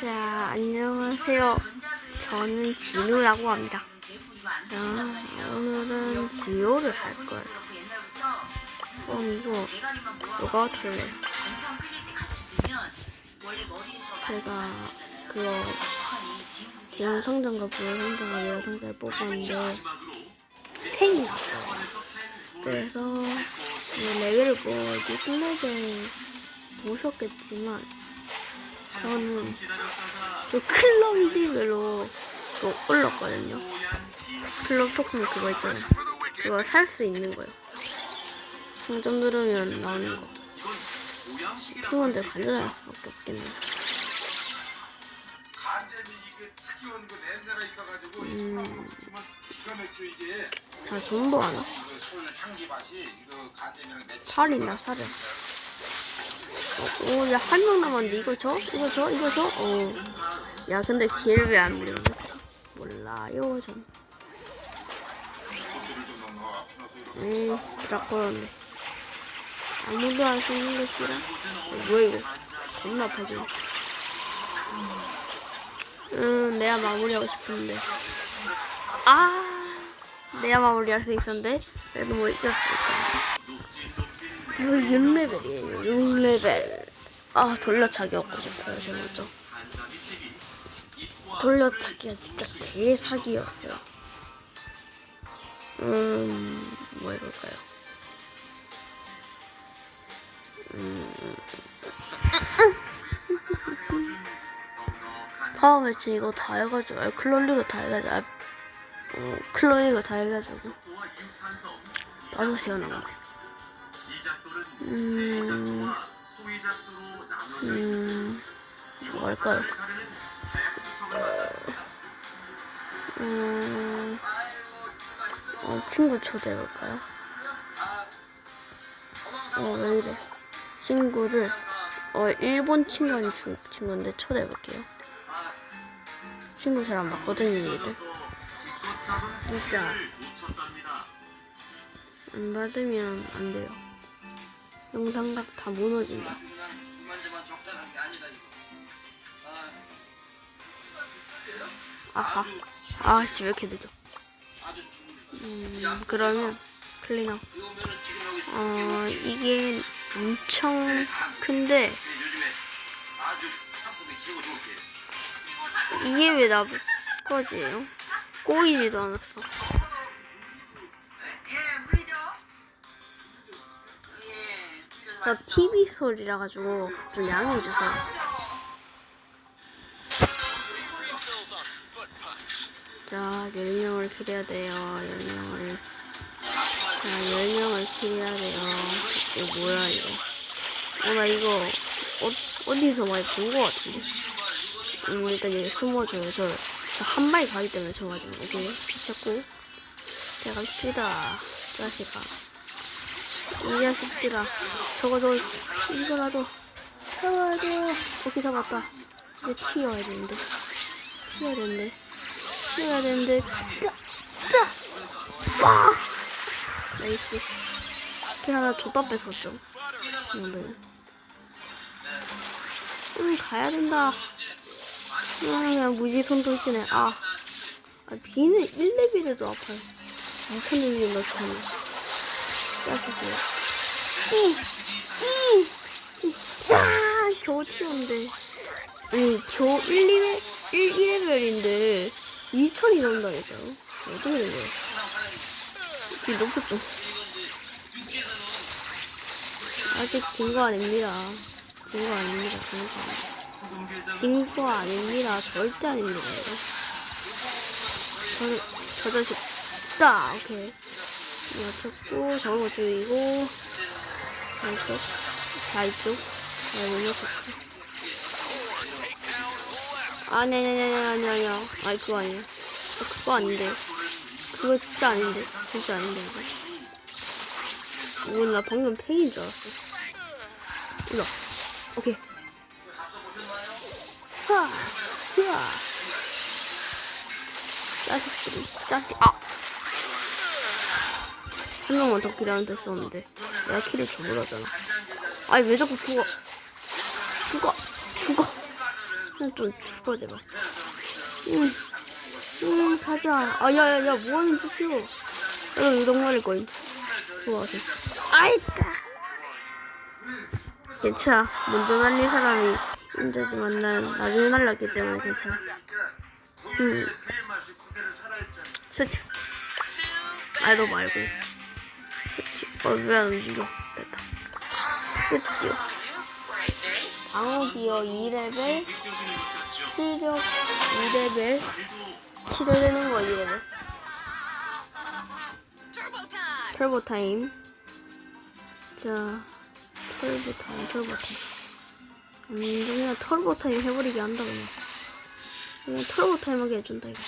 자, 안녕하세요. 저는 진우라고 합니다. 자, 오늘은 듀오를 할 거예요. 그럼 이거 누가 틀래? 제가 그거 기본 성장과 부여 성장과 여러 성장을 뽑았는데 탱이 났어요. 그래서 이 레벨을 보기 끝내게 보셨겠지만 저는 그 클럽 리뷰로 또 올렸거든요. 클럽 소품 그거 있잖아요. 그거 살 수 있는 거예요. 상점 들으면 나오는 거. 팀원들 관전할 수밖에 없겠네. 간장이 이게 특이한 그 냄새가 있어가지고 음. 자, 전부 하나? 살이나. 어, 오, 야, 한 명 남았는데 이거 줘? 이거 줘? 이거 줘? 어. 야, 근데 기회를 왜안 밀어줬지? 몰라요, 전. 에이, 걸었네. 아무도 안 쓰는 게 싫어? 어, 뭐야, 이거? 겁나 아파지네. 음, 내가 마무리하고 싶은데. 아, 내가 마무리할 수 있었는데, 그래도 뭐 이겼으니까. 이거 6레벨이에요, 6레벨. 아, 돌려차기 얻고 싶어요, 제가 먼저. 돌려차기가 진짜 개사기였어요. 음, 뭐 해볼까요? 파워 매치 이거 다 해가지고, 아, 클롤리그 다 해가지고, 아, 어, 클롤리그 다 해가지고, 다섯 시간 남았네. 음, 음, 뭐 할까요? 음, 어, 친구 초대해볼까요? 어, 왜 이래. 친구를, 어, 일본 친구 아닌 중국 친구인데 초대해볼게요. 친구 잘안 맞거든요, 얘들. 진짜. 안 받으면 안 돼요. 영상각 다 무너진다. 아하. 아씨, 왜 이렇게 늦어? 음, 그러면, 클리너. 어, 이게 엄청 큰데. 이게 왜 나부 거지예요? 꼬이지도 않았어. 저 TV 소리라 가지고 좀 양해해 주세요. 자, 10명을 킬해야 돼요. 10명을. 자, 10명을 킬해야 돼요. 이거 뭐야, 이거. 어, 나 이거 어, 어디서 많이 본것 같은데. 음, 일단 여기 숨어줘요. 저, 저한 마리 가기 때문에 저 가지고. 오케이. 피쳤고. 자, 갑시다. 자식아. 이 자식들아. 저거, 저거, 이거라도. 잡아야 돼요. 오케이, 잡았다. 이제 튀어야 되는데. 튀어야 되는데. 튀어야 되는데. 와! 나이스. 그 하나 줬다 뺐었죠. 이거는. 응, 가야 된다. 아, 그냥 무지 손돌지네. 아. 아, 비는 1레벨에도 아파요. 무슨 일이 넣잖아. 짜식이야. 응, 응, 응. 야, 겨우 튀었는데. 아니, 겨우 1, 2레, 1, 2레벨인데 2천이 넘는다니까요. 어떻게 된 거야? 되게 높았죠. 아직 진거 아닙니다. 진거 아닙니다. 진거 아닙니다. 진거 아닙니다. 절대 아닙니다. 저, 저 자식, 딱! 오케이. 맞췄고, 저거 거 죽이고, 이쪽, 자, 이쪽. 네, 못 맞췄고. 아니, 아니, 아니, 아니, 그거 아니야. 아, 그거 아닌데. 그거 진짜 아닌데. 진짜 아닌데, 이거. 오, 나 방금 팽인 줄 알았어. 와. 오케이. 하, 흐아. 짜식들이, 짜식, 아! 한 명만 더 킬하는 데 썼는데. 내가 킬을 줘버렸잖아. 아니, 왜 자꾸 죽어? 죽어! 죽어! 그냥 좀 죽어 제발. 응. 응 가자. 아 야야야 뭐하는 짓이오? 야 이동 말일 거임. 좋아서. 아이까. 괜찮아. 먼저 날린 사람이 인자지만 난 나중에 날랐기 때문에 괜찮아. 음. 스치. 아이 너 말고. 스치. 어왜 안 움직여? 됐다. 스치. 방어 기어 2레벨. 시력 2레벨. 치료되는 거 2레벨. 털보 타임. 자, 털보 타임, 털보 타임. 음, 그냥 털보 타임 해버리게 한다 그냥. 그냥 털보 타임 하게 해준다 이거.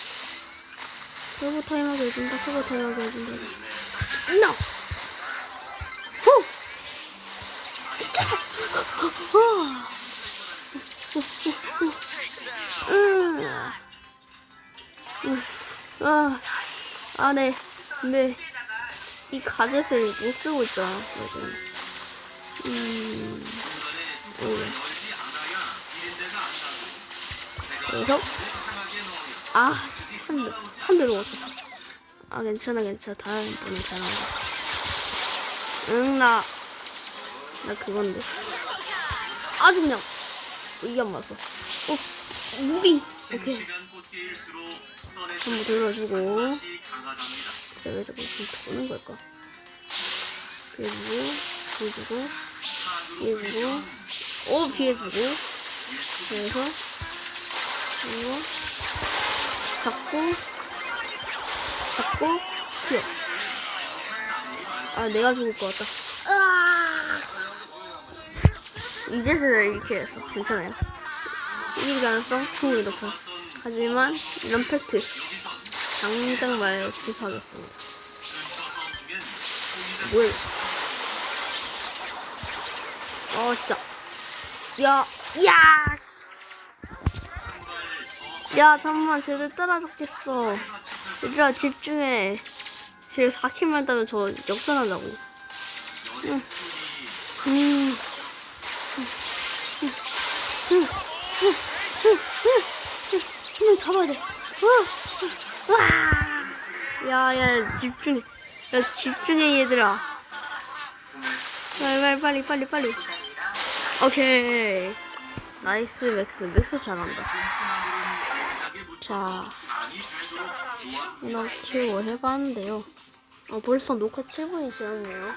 털보 타임 하게 해준다, 털보 타임 하게 해준다 이거. No. 아, 아, 네. 네. 이 가젯을 못 쓰고 있잖아, 요즘. 음. 음. 그래서, 아, 씨, 한 대로 맞췄어. 아, 괜찮아, 괜찮아. 다음번에 잘한다. 응, 나, 나 그건데. 아주 그냥, 이게 안 맞았어. 어, 무빙. 오케이. 한번 돌려주고. 진짜 왜 자꾸 지금 도는 걸까? 피해주고, 피해주고, 피해주고, 오, 피해주고. 그래서, 이거, 잡고, 잡고, 피어. 아, 내가 죽을 것 같다. 이제서야 이렇게 했어. 괜찮아요. 이길 가능성 충분히 높아. 하지만, 이런 팩트. 당장 말 취소하겠습니다. 뭐야? 어 진짜. 야, 야, 야, 잠깐만, 쟤들 따라잡겠어. 얘들아, 집중해. 쟤 4킬만 따면 저 역전한다고. 응. 음. 한명 잡아야 돼. 와! 와! 야, 야, 집중해. 야, 집중해, 얘들아. 빨리, 빨리, 빨리, 빨리. 오케이. 나이스, 맥스. 맥스 잘한다. 자, 이렇게 뭐 해봤는데요. 어, 벌써 녹화 7분이 지났네요.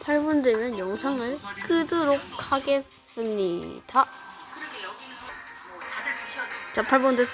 8분 되면 영상을 끄도록 하겠습니다. 자, 8분 됐어요.